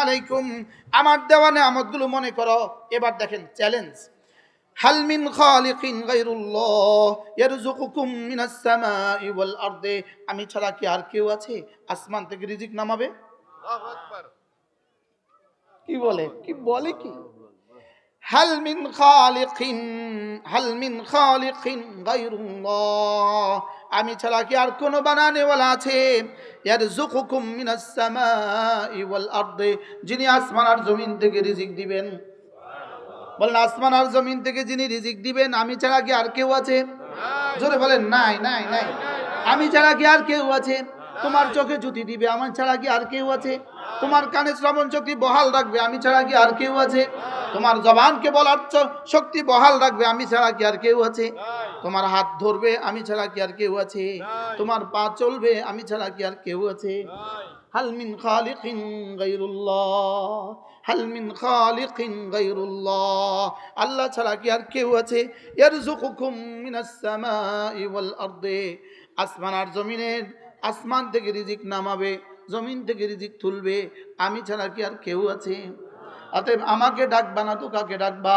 আলাইকুম। আমার দেওয়া নিয়ামতগুলো মনে করো। এবার দেখেন চ্যালেঞ্জ হাল মিন খালিকিন গায়রুল্লাহ ইয়ারযুকুকুম মিনাস সামাই ওয়াল আরদে। আমি ছাড়া কি আর কেউ আছে? আসমান থেকে রিজিক নামাবে? কি বলে? কি বলে কি? হাল মিন খালিকিন হাল মিন খালিকিন গায়রুল্লাহ। আমি ছাড়া কি আর কোনো বানানেওয়ালা আছে? যিনি আসমান আর জমিন থেকে রিজিক দিবেন। বলেন, আসমান আর জমিন থেকে যিনি রিজিক দিবেন, আমি ছাড়া কি আর কেউ আছে? জোরে বলেন, নাই নাই নাই। আমি ছাড়া কি আর কেউ আছে? তোমার চোখে জুতি দিবে, আমার ছাড়া কি আর কেউ আছে? তোমার কানে শ্রবণ শক্তি বহাল রাখবে, আমি ছাড়া কি আর কেউ আছে? তোমার জবানকে বলার শক্তি বহাল রাখবে, আমি ছাড়া কি আর কেউ আছে? তোমার হাত ধরবে আমি ছাড়া কি আর কেউ আছে? তোমার পা চলবে আমি ছাড়া কি আর কেউ আছে? হাল মিন খালিকিন গায়রুল্লাহ হাল মিন খালিকিন গায়রুল্লাহ। আল্লাহ ছাড়া কি আর কেউ আছে? ইয়ারযুকুকুম মিনাস সামাই ওয়াল আরদে। আসমান আর জমিনের আসমান থেকে রিজিক নামাবে জমিন থেকে রিজিক তুলবে আমি ছাড়া কি আর কেউ আছে? অতএব আমাকে ডাকবা না তো কাকে ডাকবা?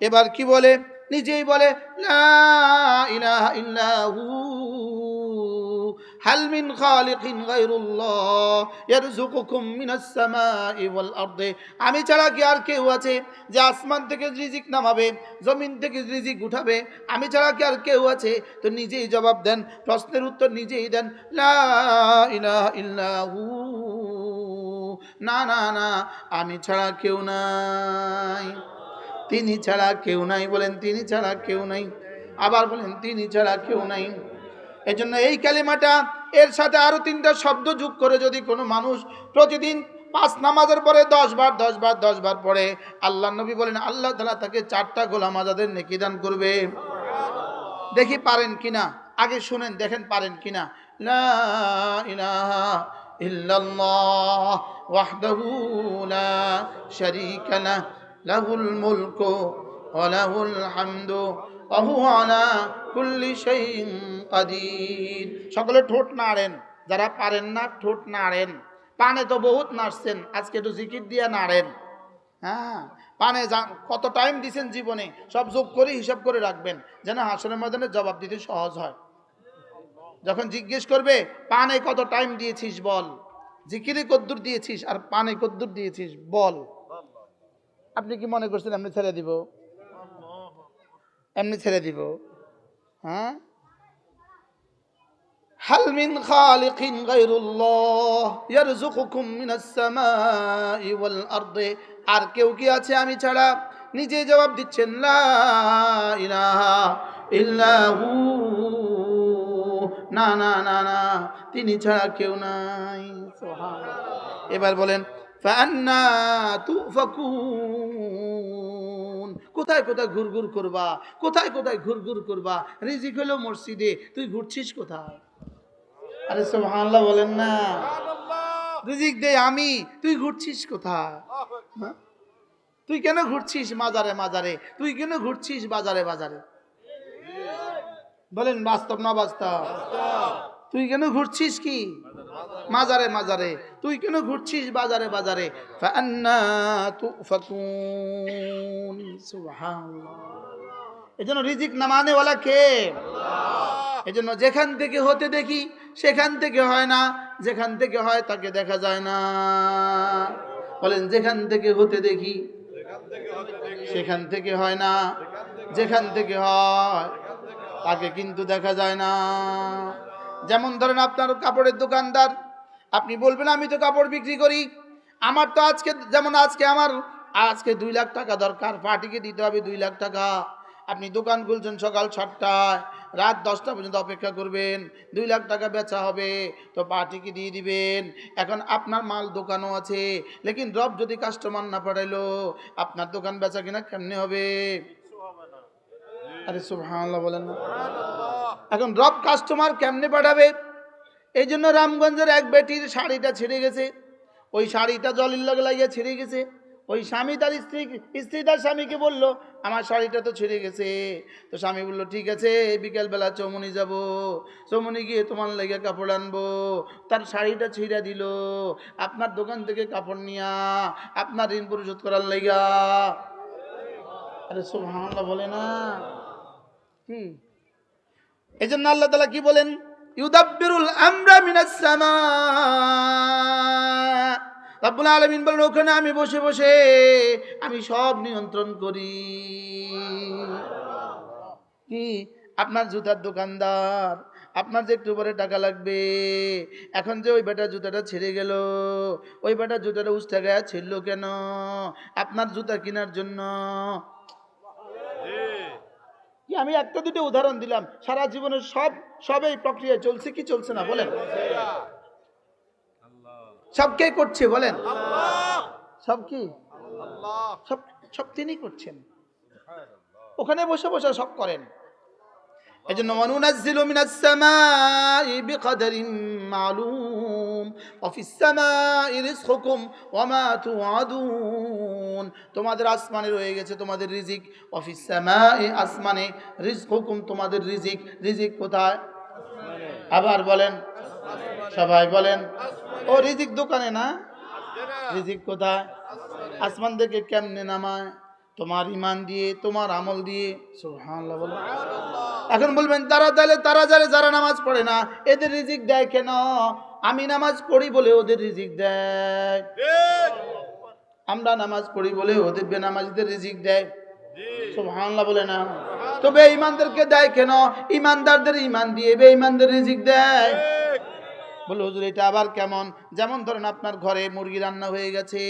এবার কি বলে নিজেই বলে লা ইলাহা ইল্লাহু هل من خالق غير الله يرزقكم من السماء والارض আমি ছাড়া কি আর কেউ আছে যে আসমান থেকে রিজিক নামাবে জমিন থেকে রিজিক উঠাবে আমি ছাড়া কি আর কেউ আছে তো নিজেই জবাব দেন প্রশ্নের উত্তর নিজেই দেন লা ইলাহা ইল্লাহু না না না আমি ছাড়া কেউ নাই তিনি ছাড়া কেউ নাই বলেন, তিনি ছাড়া কেউ নাই। আবার বলেন, তিনি ছাড়া কেউ নাই। এজন্য এই কালিমাটা এর সাথে আরও তিনটা শব্দ যোগ করে যদি কোনো মানুষ প্রতিদিন পাঁচ নামাজের পরে দশ বার দশ বার দশ বার পরে আল্লাহ নবী বলেন, আল্লাহ তালা তাকে চারটা গোলাম আজাদের নেকি দান করবে। দেখি পারেন কিনা? আগে শুনেন, দেখেন পারেন কিনা? লা ইলাহা ইল্লাল্লাহ ওয়া লাহুল হামদু ওয়া হুয়া আলা কুল্লি শাইইন কাদির। সকলে ঠোঁট নাড়েন, যারা পারেন না ঠোঁট নাড়েন। পানে তো বহুত নাড়ছেন, আজকে একটু জিকির দিয়ে নাড়েন। হ্যাঁ পানে কত টাইম দিছেন জীবনে, সব যোগ করে হিসাব করে রাখবেন, যেন হাসনের ময়দানে জবাব দিতে সহজ হয়। যখন জিজ্ঞেস করবে, পানে কত টাইম দিয়েছিস বল? জিকিরে কদ্দুর দিয়েছিস, আর পানে কদ্দুর দিয়েছিস, বল। আপনি কি মনে করছেন এমনি ছেড়ে দিব এমনি ছেড়ে দিব হ্যাঁ هل من خالق غير الله يرزقكم من السماء والأرض আর কেউ কি আছে আমি ছাড়া নিজে জবাব দিচ্ছেন লা ইলাহা ইল্লাহু না না না না তিনি ছাড়া কেউ নাই সুবহানাল্লাহ। এবার বলেন কোথায় কোথায় ঘুরঘুর করবা? কোথায় কোথায় ঘুরঘুর করবা? রিজিক হলো মসজিদে। তুই ঘুরছিস কোথায়? আরে সুবহানাল্লাহ বলেন না। রিজিক দে আমি। তুই ঘুরছিস কোথায়? হ্যাঁ? তুই কেন ঘুরছিস মাজারে মাজারে? তুই কেন ঘুরছিস বাজারে বাজারে? বলেন বাস্তব না বাস্তব। তুই কেন ঘুরছিস কি? মাজারে মাজারে। তুই কেন ঘুরছিস বাজারে বাজারে? এজন্য রিজিক নামানেওয়ালা কে? এজন্য যেখান থেকে হতে দেখি সেখান থেকে হয় না। যেখান থেকে হয় তাকে দেখা যায় না। বলেন যেখান থেকে হতে দেখি সেখান থেকে হয় না। যেখান থেকে হয় তাকে কিন্তু দেখা যায় না। যেমন ধরেন আপনার কাপড়ের দোকানদার আপনি বলবেন আমি তো কাপড় বিক্রি করি। আমার তো আজকে যেমন আজকে আমার আজকে দুই লাখ টাকা দরকার পার্টিকে দিতে হবে দুই লাখ টাকা। আপনি দোকান খুলছেন সকাল সাতটায় রাত দশটা পর্যন্ত অপেক্ষা করবেন দুই লাখ টাকা বেচা হবে তো পার্টিকে দিয়ে দিবেন। এখন আপনার মাল দোকানও আছে লেকিন রব যদি কাস্টমার না পাঠাইলো আপনার দোকান বেচা কিনা কেমনে হবে? আরে সুবহানাল্লাহ বলেন না। এখন রব কাস্টমার কেমনে পাঠাবে? এই জন্য রামগঞ্জের এক বেটির শাড়িটা ছিঁড়ে গেছে। ওই শাড়িটা জলের লগে লাগিয়ে ছিঁড়ে গেছে। ওই স্বামী তার স্ত্রী স্ত্রী তার স্বামীকে বলল, আমার শাড়িটা তো ছিঁড়ে গেছে। তো স্বামী বলল, ঠিক আছে বিকেলবেলা চৌমনি যাব। চৌমনি গিয়ে তোমার লেগে কাপড় আনব। তার শাড়িটা ছিঁড়ে দিল। আপনার দোকান থেকে কাপড় নিয়া, আপনার ঋণ পরিশোধ করার লেগা। আরে সুবহানাল্লাহ বলে না। হুম। এই জন্য আল্লাহ তালা কি বলেন? ইউদাব্বিরুল আমরা মিনাস সামা। রাব্বুল আলামিন বলেন, ওখানে আমি বসে বসে আমি সব নিয়ন্ত্রণ করি। কি? আপনার জুতার দোকানদার, আপনার যে একটু পরে টাকা লাগবে, এখন যে ওই বেটা জুতাটা ছেড়ে গেল, ওই বেটা জুতাটা উস্তা গায়ে ছিড়লো কেন? আপনার জুতা কেনার জন্য কি আমি একটা দুটো উদাহরণ দিলাম। সারা জীবনের সব সব প্রক্রিয়া চলছে কি চলছে না বলেন। সব কে করছে বলেন। সব কি? সব সব তিনি করছেন। ওখানে বসে বসে সব করেন। এই জন্য বিকদরিন মালুম। ওয়া ফিস সামাই রিজকুকুম ওয়া মা তোমাদের আসমানে রয়ে গেছে তোমাদের রিজিক ওয়া ফিস সামাই আসমানে রিজকুকুম তোমাদের রিজিক রিজিক কোথায়? আবার বলেন, সবাই বলেন, ও রিজিক দোকানে না? রিজিক কোথায়? আসমান থেকে কেমনে নামায়? তোমার ইমান দিয়ে, তোমার আমল দিয়ে। এখন বলবেন, তারা তাহলে, তারা যারা যারা নামাজ পড়ে না, এদের রিজিক দেয় কেন? আমি নামাজ পড়ি বলে ওদের রিজিক দেয়। আমরা নামাজ পড়ি বলে ওদের বেনামাজিদের রিজিক দেয়। সুবহানাল্লাহ না। তো বেঈমানদেরকে দেয় কেন? ইমানদারদের ইমান দিয়ে বেঈমানদের রিজিক দেয়। বলে, হুজুর, এটা আবার কেমন? যেমন ধরেন আপনার ঘরে মুরগি রান্না হয়ে গেছে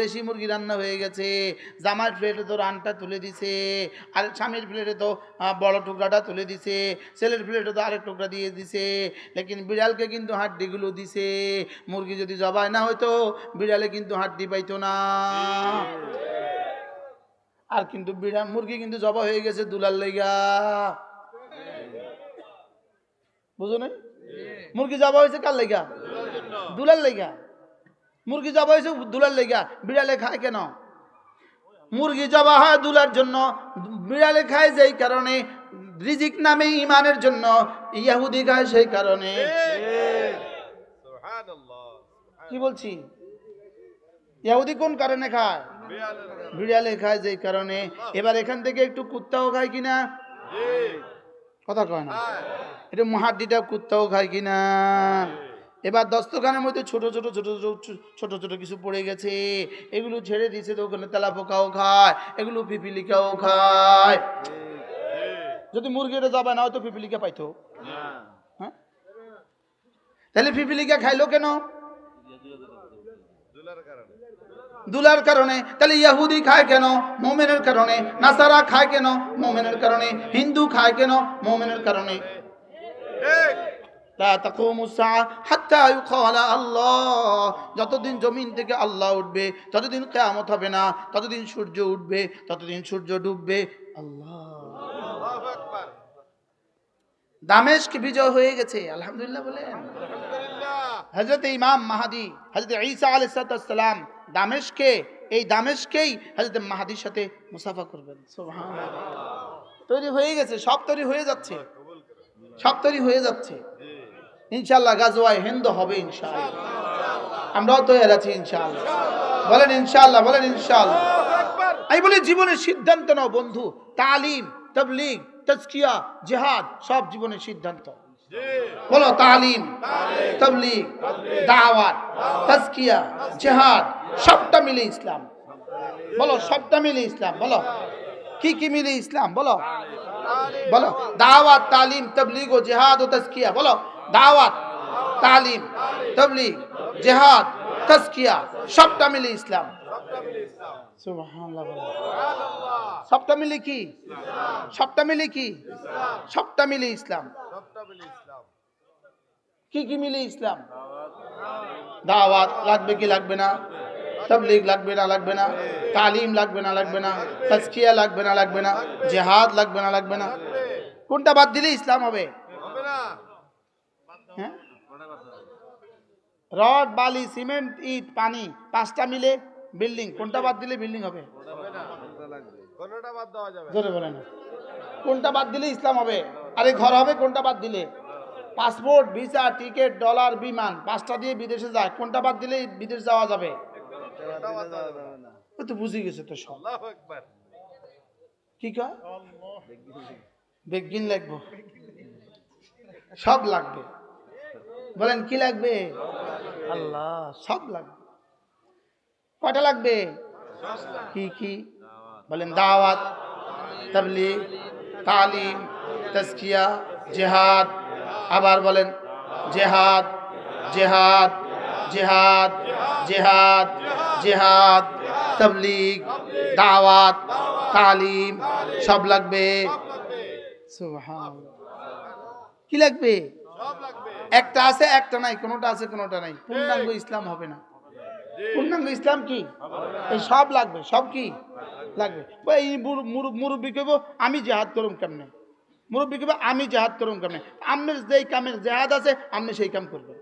দেশি মুরগি রান্না হয়ে গেছে জামার প্লেটে তো রানটা তুলে দিছে, আর স্বামীর প্লেটে তো বড় টুকরাটা তুলে দিছে, ছেলের প্লেটে তো আরেক টুকরা দিয়ে দিছে, লেকিন বিড়ালকে কিন্তু হাড্ডিগুলো দিছে, মুরগি যদি জবাই না হয়তো বিড়ালে কিন্তু হাড্ডি পাইতো না। আর কিন্তু বিড়াল, মুরগি কিন্তু জবা হয়ে গেছে দুলার লেগা বুঝো না মুরগি জবা হয়েছে কার লেগা? দুলার লেগা। মুরগি জবা হয়েছে দুলার লেগা। বিড়ালে খায় কেন? মুরগি জবা হয় দুলার জন্য। বিড়ালে খায় যেই কারণে। রিজিক নামে ইমানের জন্য। ইয়াহুদি খায় সেই কারণে। কি বলছি? ইয়াহুদি কোন কারণে খায়? বিড়ালে খায় যেই কারণে। এবার এখান থেকে একটু কুত্তাও খায় কিনা? কথা কয় না। এটা মহাডিটা কুত্তাও খায় কিনা? এবার দস্তখানের মধ্যে ছোট ছোট ছোট ছোট ছোট ছোট কিছু পড়ে গেছে। এগুলো ছেড়ে দিয়েছে তো ওখানে তেলা পোকাও খায়, এগুলো পিপিলিকাও খায়। যদি মুরগিটা যাবে না, হয়তো পিপিলিকা পাইতো। হ্যাঁ? তাহলে পিপিলিকা খাইলো কেন? দুলার কারণে, তাহলে ইয়াহুদি খায় কেন? মোমেনের কারণে। নাসারা খায় কেন? মোমেনের কারণে। হিন্দু খায় কেন? মোমেনের কারণে। যতদিন জমিন থেকে আল্লাহ উঠবে, ততদিন কিয়ামত হবে না। ততদিন সূর্য উঠবে, ততদিন সূর্য ডুববে। আল্লাহ। দামেশক বিজয় হয়ে গেছে। আলহামদুলিল্লাহ বলেন। হজরত ইমাম মাহাদি হজরত ঈসা আলাইসালাম দামেশকে এই দামেশকেই হজরত মাহাদির সাথে মুসাফা করবেন। তৈরি হয়ে গেছে সব তৈরি হয়ে যাচ্ছে। সব তৈরি হয়ে যাচ্ছে। ইনশাল্লাহ গাজওয়ায় হিন্দ হবে ইনশাআল্লাহ। আমরাও তৈরি আছি ইনশাআল্লাহ। বলেন ইনশাআল্লাহ বলেন ইনশাআল্লাহ। আমি বলি জীবনের সিদ্ধান্ত নাও বন্ধু। তালিম তবলিগ তজকিয়া জিহাদ সব জীবনের সিদ্ধান্ত। বলো, তালিম, তবলিগ, দাওয়াত, তজকিয়া, জিহাদ, সবটা মিলে ইসলাম। বলো, সবটা মিলে ইসলাম, বলো। কি কি মিলে ইসলাম, বলো। বলো, দাওয়াত, তালিম, তবলিগ ও জিহাদ ও তজকিয়া, বলো। দাওয়াত, তালিম, তবলিগ, জিহাদ, তজকিয়া, সবটা মিলে ইসলাম। সবটা মিলে কি? সবটা মিলে কি? সবটা মিলে ইসলাম। কি কি মিলে ইসলাম? দাওয়াত লাগবে কি লাগবে না? তাবলিগ লাগবে না লাগবে না। তালিম লাগবে না লাগবে না। তাজকিয়া লাগবে না লাগবে না। জেহাদ লাগবে না লাগবে না। কোনটা বাদ দিলে ইসলাম হবে? হ্যাঁ? রড বালি সিমেন্ট ইট পানি পাঁচটা মিলে বিল্ডিং। কোনটা বাদ দিলে বিল্ডিং হবে? কোনোটা বাদ দেওয়া যাবে কোনটা বাদ দিলে ইসলাম হবে? আরে ঘর হবে কোনটা বাদ দিলে? পাসপোর্ট ভিসা টিকিট ডলার বিমান পাঁচটা দিয়ে বিদেশে যায় কোনটা বাদ দিলে বিদেশ যাওয়া যাবে? ও তো বুঝে গেছে তো সব। কি কয়? বেগিন লাগবো। সব লাগবে। বলেন কি লাগবে? আল্লাহ। সব লাগবে। কয়টা লাগবে? কি কি? বলেন দাওয়াত তাবলিগ তালিম। তাজকিয়া, জেহাদ, আবার বলেন, জেহাদ জেহাদ জেহাদ জেহাদ জেহাদ, তাবলিগ, দাওয়াত, তালিম, সব লাগবে। কি লাগবে? একটা আছে, একটা নাই, কোনোটা আছে, কোনোটা নাই। পূর্ণাঙ্গ ইসলাম হবে না। পূর্ণাঙ্গ ইসলাম কি? সব লাগবে, সব কি? লাগবে। মুরব্বী কেব আমি জেহাদ করুম কেমনে? মুরব্বী কেব আমি জেহাদ করুম কেমনে? আমের যেই কামের জেহাদ আছে আপনি সেই কাম করবেন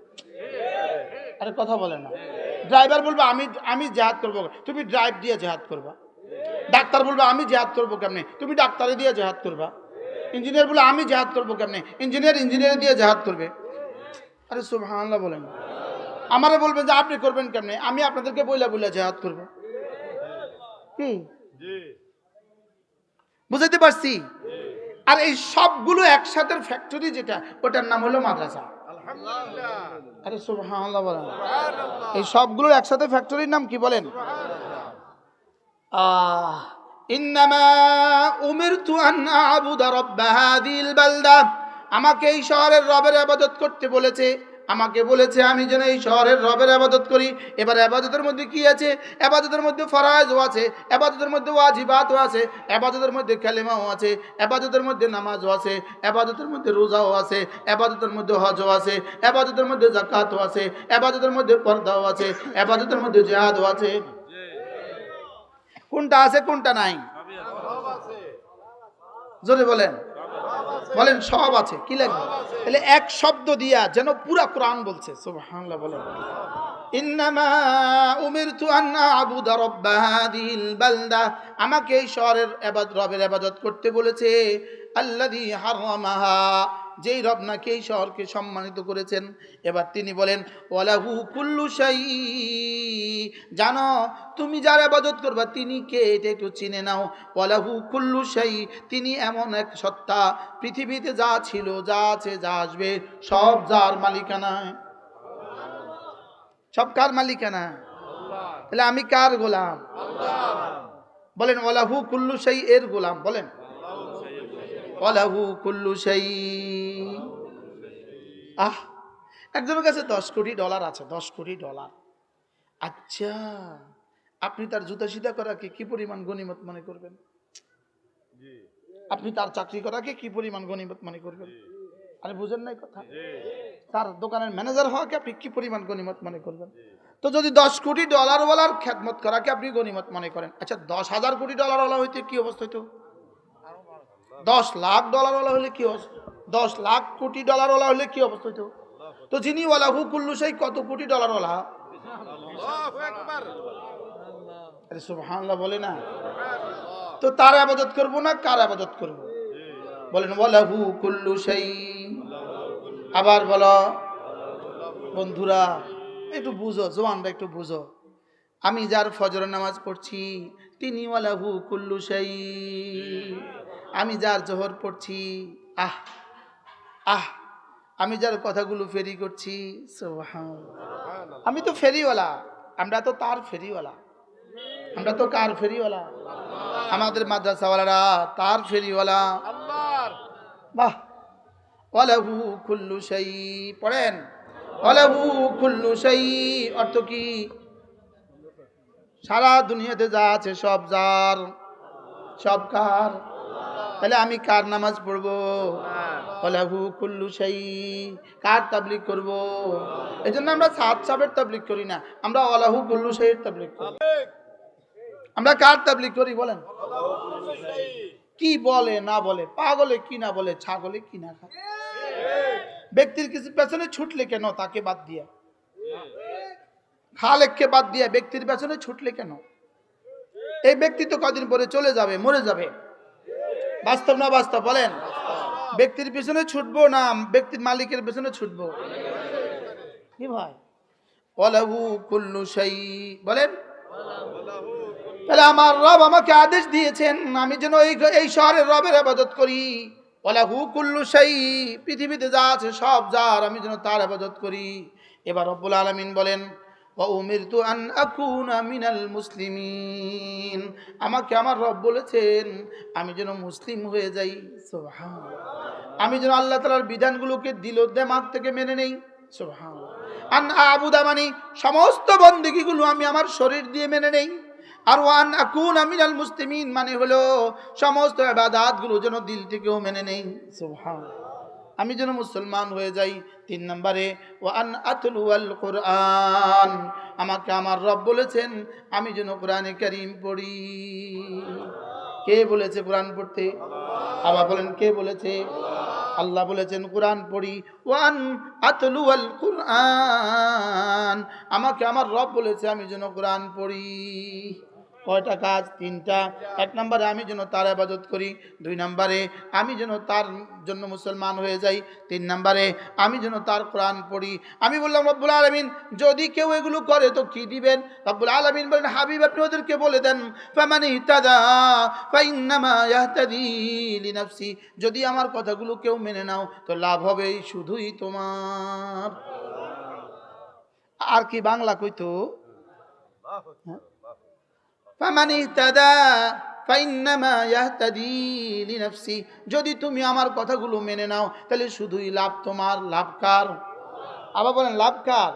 আরে কথা বলে না। ড্রাইভার বলবে আমি আমি জেহাদ করব তুমি ড্রাইভ দিয়ে জেহাদ করবা। ডাক্তার বলবে আমি জেহাদ করব কেমনে? তুমি ডাক্তারে দিয়ে জেহাদ করবা। ইঞ্জিনিয়ার বলে আমি জেহাদ করব কেমনে? ইঞ্জিনিয়ার ইঞ্জিনিয়ার দিয়ে জেহাদ করবে। আরে সুবহানাল্লাহ বলেন। আমারে বলবেন যে আপনি করবেন কেমনে? আমি আপনাদেরকে বইলা বইলা জেহাদ করব। কি? বুঝাইতে পারছি? আর এই সবগুলো একসাথে ফ্যাক্টরি যেটা ওটার নাম হলো মাদ্রাসা। আরে সুবহানাল্লাহ বলেন। এই সবগুলো একসাথে ফ্যাক্টরির নাম কি বলেন? আহ ইন্নামা উমিরতু আন আবুদা রাব্বা হাদিল বালদা। আমাকে এই শহরের রবের আবাদত করতে বলেছে আমাকে বলেছে আমি যেন এই শহরের রবের আবাদত করি এবার আবাদতের মধ্যে কি আছে আবাদতের মধ্যে ফরাজও আছে আবাদতের মধ্যে ওয়াজিবাতও আছে আবাদতের মধ্যে কালেমাও আছে আবাদতের মধ্যে নামাজও আছে আবাদতের মধ্যে রোজাও আছে আবাদতের মধ্যে হজও আছে আবাদতের মধ্যে জাকাতও আছে আবাদতের মধ্যে পর্দাও আছে আবাদতের মধ্যে জেহাদও আছে কোনটা আছে কোনটা নাই জোরে বলেন বলেন সব আছে, কি লাগবে? তাহলে এক শব্দ দিয়া যেন পুরা কোরআন বলছে বলেন। ইন্নামা বালদা। আমাকে এই শহরের রবের আবাদত করতে বলেছে, আল্লাযী হারামাহা যেই রব নাকি এই শহরকে সম্মানিত করেছেন, এবার তিনি বলেন, ওয়ালাহু কুল্লু শাই জানো, তুমি যার আবাদত করবা, তিনি কে? এটা একটু চিনে নাও। ওয়ালাহু কুল্লু শাই তিনি এমন এক সত্তা, পৃথিবীতে যা ছিল, যা আছে, যা আসবে, সব যার মালিকানায় সব কার মালিকানা? তাহলে আমি কার গোলাম? বলেন ওলাহু কুল্লু সেই এর গোলাম, বলেন। ওলাহু কুল্লু সেই আহ একজনের কাছে দশ কোটি ডলার আছে দশ কোটি ডলার আচ্ছা আপনি তার জুতা সিধা করাকে কি পরিমাণ গণিমত মনে করবেন? আপনি তার চাকরি করাকে কি পরিমাণ গণিমত মনে করবেন? আরে বুঝেন নাই কথা। তার দোকানের ম্যানেজার হওয়াকে আপনি কি পরিমাণ গণিমত মনে করবেন? তো যদি দশ কোটি ডলারওয়ালার খ্যাতমত করাকে আপনি গণিমত মনে করেন আচ্ছা দশ হাজার কোটি ডলারওয়ালা হইতে কি অবস্থা হইতো? দশ লাখ ডলারওয়ালা হলে কি অবস্থা? দশ লাখ কোটি ডলারওয়ালা হলে কি অবস্থা হইতো? তো যিনি হু কুল্লু সেই কত কোটি ডলারওয়ালা আরে সুবহানাল্লাহ বলে না। তো তার আবাদত করব না কার আবাদত করব? বলেন ওয়ালাহু কুল্লু সেই। আবার বলো বন্ধুরা একটু বুঝো জোয়ানরা একটু বুঝো। আমি যার ফজর নামাজ পড়ছি তিনি ওয়ালাহু কুল্লু সেই। আমি যার জোহর পড়ছি আহ আহ আমি যার কথাগুলো ফেরি করছি আমি তো ফেরিওয়ালা আমরা তো তার ফেরিওয়ালা। আমরা তো কার ফেরিওয়ালা? আমাদের মাদ্রাসাওয়ালারা তার ফেরিওয়ালা। বাহ। ওয়ালাহু কুল্লু শাই পড়েন। ওয়ালাহু খুল্লু শাই অর্থ কি? সারা দুনিয়াতে যা আছে সব যার সব কার। তাহলে আমি কার নামাজ পড়ব? ওলাহু কুল্লু সেই কার তাবলিক করব? এই জন্য আমরা সাত সাবের তাবলিক করি না, আমরা ওলাহু কুল্লু সেই তাবলিক করি। আমরা কার তাবলিক করি বলেন? কি বলে, না বলে, পাগলে কি না বলে, ছাগলে কি না খায়? ব্যক্তির কিছু পেছনে ছুটলে কেন তাকে বাদ দিয়া? খালেককে বাদ দিয়া ব্যক্তির পেছনে ছুটলে কেন? এই ব্যক্তি তো কদিন পরে চলে যাবে, মরে যাবে। বাস্তব না বাস্তব বলেন? ব্যক্তির পেছনে ছুটবো না ব্যক্তির মালিকের পেছনে ছুটবো? কি ভাই? ওলাহু কুল্লু শাই বলেন? তাহলে আমার রব আমাকে আদেশ দিয়েছেন আমি যেন এই এই শহরের রবের আবাদত করি। ওলাহু কুল্লু শাই পৃথিবীতে যা আছে সব যার আমি যেন তার আবাদত করি। এবার রব্বুল আলামিন বলেন অমিরতু আন আকুন আমিনাল মুসলিমিন। আমাকে আমার রব বলেছেন, আমি যেন মুসলিম হয়ে যাই। সোহান আমি যেন আল্লাহ তালার বিধানগুলোকে দিল দেমাগ থেকে মেনে নেই। সোহান আন আবুদা মানে সমস্ত বন্দিগিগুলো আমি আমার শরীর দিয়ে মেনে নেই। আর ওয়ান আকুন আমিনাল মুসলিমিন মানে হলো সমস্ত আবাদাতগুলো যেন দিল থেকেও মেনে নেই। সোহান আমি যেন মুসলমান হয়ে যাই। তিন নম্বরে, ওয়ান আতলুয়াল কোরআন। আমাকে আমার রব বলেছেন, আমি যেন কোরআনে করিম পড়ি। কে বলেছে কোরআন পড়তে? আবার বলেন, কে বলেছে? আল্লাহ বলেছেন, কোরআন পড়ি। ওয়ান আতলুয়াল কোরআন। আমাকে আমার রব বলেছে, আমি যেন কোরআন পড়ি। কয়টা কাজ? তিনটা। এক নম্বরে আমি যেন তার আবাদত করি দুই নম্বরে আমি যেন তার জন্য মুসলমান হয়ে যাই তিন নম্বরে আমি যেন তার কোরআন পড়ি। আমি বললাম রব্বুল আলমিন যদি কেউ এগুলো করে তো কি দিবেন? রব্বুল আলমিন বলেন হাবিব আপনি ওদেরকে বলে দেন যদি আমার কথাগুলো কেউ মেনে নাও তো লাভ হবে শুধুই তোমার। আর কি বাংলা কইতো? ফামান ইহতাদা ফাইন্নামা ইয়াহতাদি লিনাফসি। যদি তুমি আমার কথাগুলো মেনে নাও, তাহলে শুধুই লাভ তোমার লাভকার আবার বলেন, লাভ কার?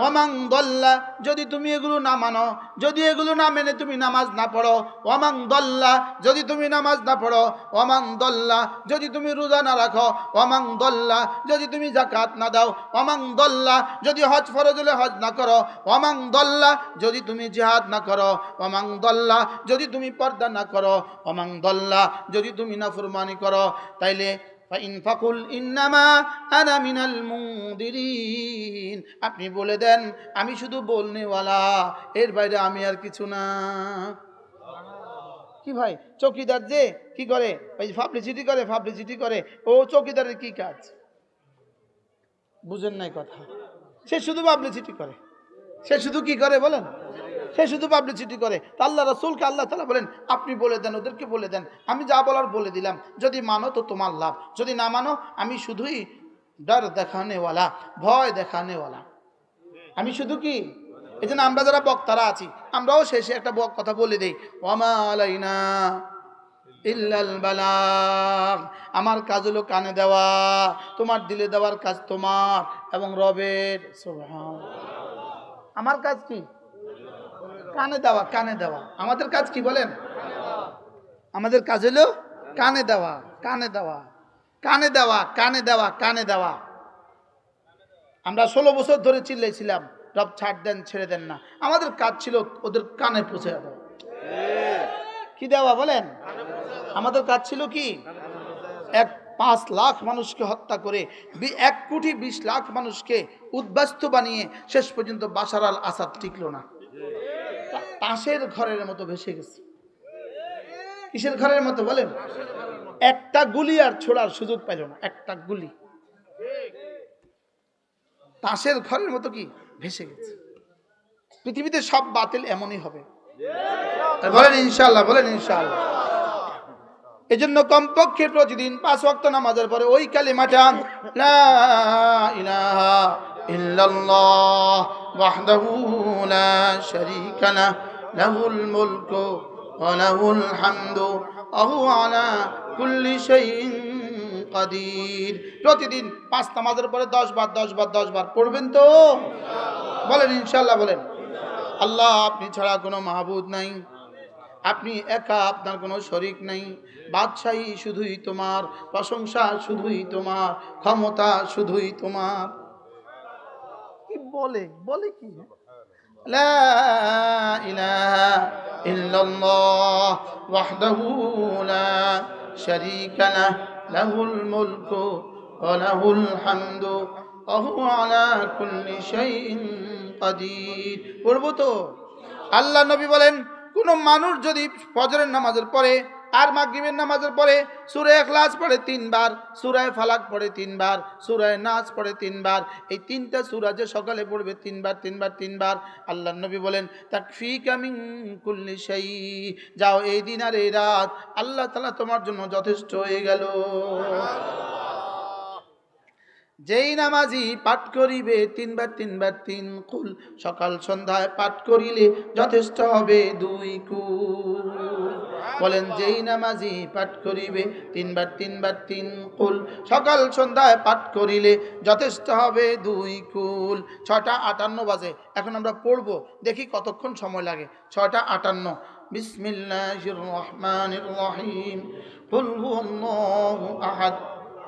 ওয়ামাং দল্লা, যদি তুমি এগুলো না মানো, যদি এগুলো না মেনে তুমি নামাজ না পড়ো ওয়ামাং দল্লা, যদি তুমি নামাজ না পড়ো ওয়ামাং দল্লা, যদি তুমি রোজা না রাখো ওয়ামাং দল্লা, যদি তুমি জাকাত না দাও ওয়ামাং দল্লা, যদি হজ ফরজ হলে হজ না করো ওয়ামাং দল্লা, যদি তুমি জিহাদ না করো ওয়ামাং দল্লা, যদি তুমি পর্দা না করো ওয়ামাং দল্লা, যদি তুমি না ফুরমানি করো, তাইলে আপনি বলে দেন, আমি শুধু বলনেওয়ালা, এর বাইরে আমি আর কিছু না। কি ভাই, চৌকিদার যে কি করে? ওই পাবলিসিটি করে পাবলিসিটি করে। ও চৌকিদারের কি কাজ? বুঝেন নাই কথা। সে শুধু পাবলিসিটি করে। সে শুধু কি করে বলেন? সে শুধু পাবলিসিটি করে। তা আল্লাহ রসুলকে আল্লাহ তালা বলেন, আপনি বলে দেন, ওদেরকে বলে দেন। আমি যা বলার বলে দিলাম। যদি মানো তো তোমার লাভ। যদি না মানো, আমি শুধুই ডর দেখানেওয়ালা, ভয় দেখানেওয়ালা। আমি শুধু কি? এই জন্য আমরা যারা বক্তারা আছি, আমরাও শেষে একটা বক কথা বলে দিই। ওমা আমার কাজ হলো কানে দেওয়া, তোমার দিলে দেওয়ার কাজ তোমার এবং রবের। আমার কাজ কি? কানে দেওয়া কানে দেওয়া। আমাদের কাজ কি বলেন? আমাদের কাজ হলো কানে দেওয়া কানে দেওয়া। কানে দেওয়া কানে দেওয়া কানে দেওয়া। আমরা ষোলো বছর ধরে চিল্লাইছিলাম, রব ছাড় দেন, ছেড়ে দেন না। আমাদের কাজ ছিল ওদের কানে পৌঁছে দেওয়া কি দেওয়া বলেন? আমাদের কাজ ছিল কি? এক পাঁচ লাখ মানুষকে হত্যা করে এক কোটি বিশ লাখ মানুষকে উদ্বাস্ত বানিয়ে শেষ পর্যন্ত বাসার আল আসাদ টিকলো না। তাসের ঘরের মতো ভেসে গেছে। কিসের ঘরের মতো বলেন? একটা গুলি আর ছোড়ার সুযোগ পাইল না, একটা গুলি। তাসের ঘরের মতো কি? ভেসে গেছে। পৃথিবীতে সব বাতিল এমনই হবে। বলেন ইনশাল্লাহ বলেন ইনশাল্লাহ এজন্য কমপক্ষে প্রতিদিন পাঁচ ওয়াক্ত নামাজের পরে ওই কালিমাটা লাহ। ওয়া লাহুল হামদু ওয়া হুয়া আলা কুল্লি শাইইন কাদির। প্রতিদিন পাঁচ নামাজের পরে দশ বার দশ বার দশ বার পড়বেন তো? বলেন ইনশাল্লাহ বলেন। আল্লাহ আপনি ছাড়া কোনো মাহবুদ নাই। আপনি একা, আপনার কোনো শরিক নাই। বাদশাহী শুধুই তোমার, প্রশংসা শুধুই তোমার, ক্ষমতা শুধুই তোমার। কি বলে? বলে কি? لا إله إلا الله وحده لا شريك له له الملك وله الحمد وهو على كل شيء قدير قربتو الله نبي নবী বলেন কোনো মানুষ যদি ফজরের নামাজের পরে আর মাগরিবের নামাজের পরে সুরে এখলাস পড়ে তিনবার সুরায় ফালাক পড়ে তিনবার সুরায় নাচ পড়ে তিনবার, এই তিনটা সুরা যে সকালে পড়বে তিনবার তিনবার তিনবার আল্লাহ নবী বলেন তাকফি কামিং কুল্লি সেই যাও এই দিন আর এই রাত, আল্লাহ তালা তোমার জন্য যথেষ্ট হয়ে গেল। যেই নামাজি পাঠ করিবে, তিনবার তিনবার তিন কুল। সকাল সন্ধ্যায় পাঠ করিলে যথেষ্ট হবে দুই কুল। বলেন, যেই নামাজি পাঠ করিবে, তিনবার তিনবার তিন কুল। সকাল সন্ধ্যায় পাঠ করিলে যথেষ্ট হবে দুই কুল। ছটা আটান্ন বাজে। এখন আমরা পড়ব, দেখি কতক্ষণ সময় লাগে। ছটা আটান্ন। বিসমিল্লাহির রহমান রহিম। কুল আহাদ।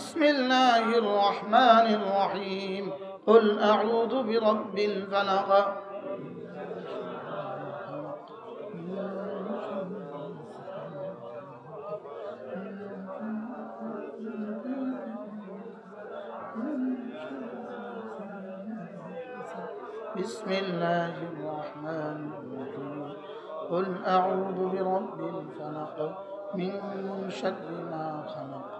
بسم الله الرحمن الرحيم. قل أعوذ برب الفلق. بسم الله الرحمن الرحيم. قل أعوذ برب الفلق من شر ما خلق.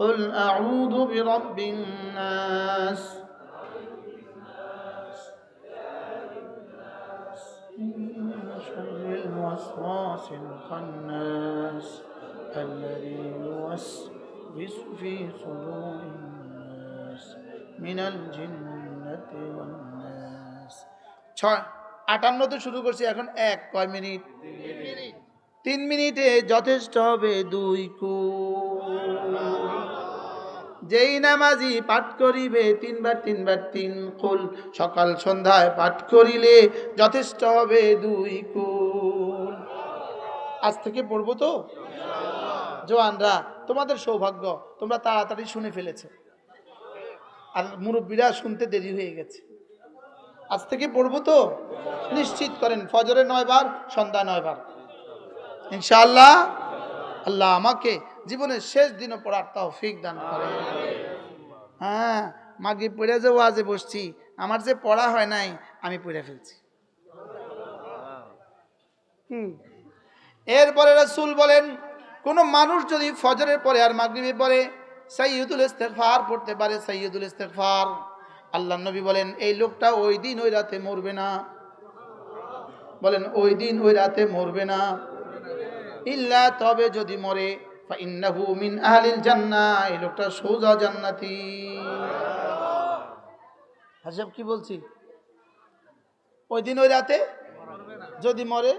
قل أعوذ برب الناس من شر الوسواس الخناس الذي يوسوس في صدور الناس من الجنة والناس ছয় আটান্নতে শুরু করছি এখন এক কয় মিনিট তিন মিনিটে যথেষ্ট হবে দুই কুল যেই নামাজি পাঠ করিবে, তিনবার তিনবার তিন কুল। সকাল সন্ধ্যায় পাঠ করিলে যথেষ্ট হবে দুই কুল। আজ থেকে পড়ব তো? জোয়ানরা, তোমাদের সৌভাগ্য, তোমরা তাড়াতাড়ি শুনে ফেলেছো। আর মুরব্বীরা শুনতে দেরি হয়ে গেছে। আজ থেকে পড়ব তো? নিশ্চিত করেন ফজরে নয় বার সন্ধ্যা নয় বার ইনশাআল্লাহ, আল্লাহ আমাকে জীবনের শেষ দিনও পড়ার তৌফিক দান করে। হ্যাঁ মাগে পড়ে যে ওয়াজে বসছি, আমার যে পড়া হয় নাই, আমি পড়ে ফেলছি। হুম। এরপরে রাসূল বলেন, কোন মানুষ যদি ফজরের পরে আর মাগরিবে পরে সাইয়্যিদুল ইস্তেগফার পড়তে পারে সাইয়্যিদুল ইস্তেগফার। আল্লাহ নবী বলেন, এই লোকটা ওই দিন ওই রাতে মরবে না। বলেন, ওই দিন ওই রাতে মরবে না। ইল্লা তবে যদি মরে কি বলছি? ওই দিন ওই রাতে যদি মরে,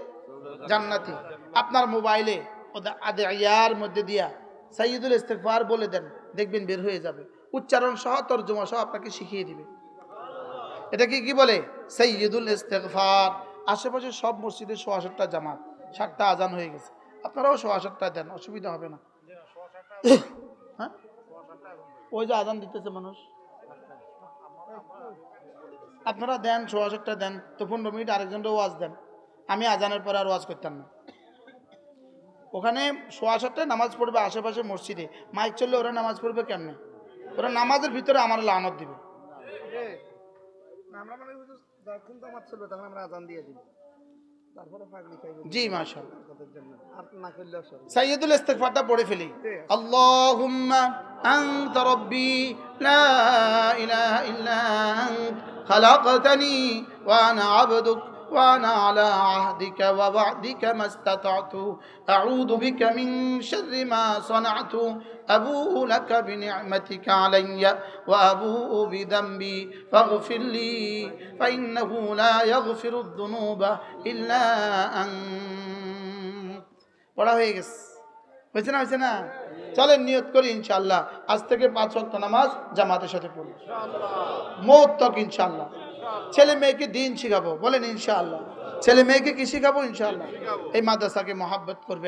জান্নাতি। আপনার মোবাইলে মধ্যে দিয়া সাইয়দুল ইস্তেগফার বলে দেন, দেখবেন বের হয়ে যাবে। উচ্চারণ সহ, তর্জমা সহ আপনাকে শিখিয়ে দিবে। এটা কি বলে? সৈয়দুল ইস্তেগফার। আশেপাশে সব মসজিদে সোয়া সাতটা জামাত, সাতটা আজান হয়ে গেছে। আপনারাও সোয়া সাতটা দেন, অসুবিধা হবে না। হ্যাঁ? ওই যে আজান দিতেছে মানুষ। আপনারা দেন সোয়া সাতটা দেন, তো পনেরো মিনিট আরেকজনটা ওয়াজ দেন। আমি আজানের পরে আর ওয়াজ করতাম না। ওখানে সোয়া সাতটায় নামাজ পড়বে আশেপাশে মসজিদে। মাইক চললে ওরা নামাজ পড়বে কেমনে? ওরা নামাজের ভিতরে আমার লানত দিবে। মনে আজান জি মাশাআল্লাহ তাদের জন্য আর না করলেও চলবে সাইয়্যিদুল ইস্তিগফারটা পড়ে ফেলি আল্লাহুম্মা আনতা রাব্বি লা ইলাহা ইল্লা আনত খালাকতানি ওয়া আনা আবদুক وأنا على عهدك ووعدك ما استطعت أعوذ بك من شر ما صنعت أبوء لك بنعمتك علي وأبوء بذنبي فاغفر لي فإنه لا يغفر الذنوب إلا أنت পড়া হয়ে গেছে হয়েছে না হয়েছে না চলেন নিয়ত করি ইনশাল্লাহ আজ থেকে পাঁচ ওয়াক্ত নামাজ জামাতের সাথে পড়ি মৌত তক ইনশাল্লাহ ছেলে মেয়েকে দিন শিখাবো বলেন ইনশাআল্লাহ ছেলে মেয়েকে কি শিখাবো ইনশাআল্লাহ এই মাদ্রাসাকে মহাব্বত করবে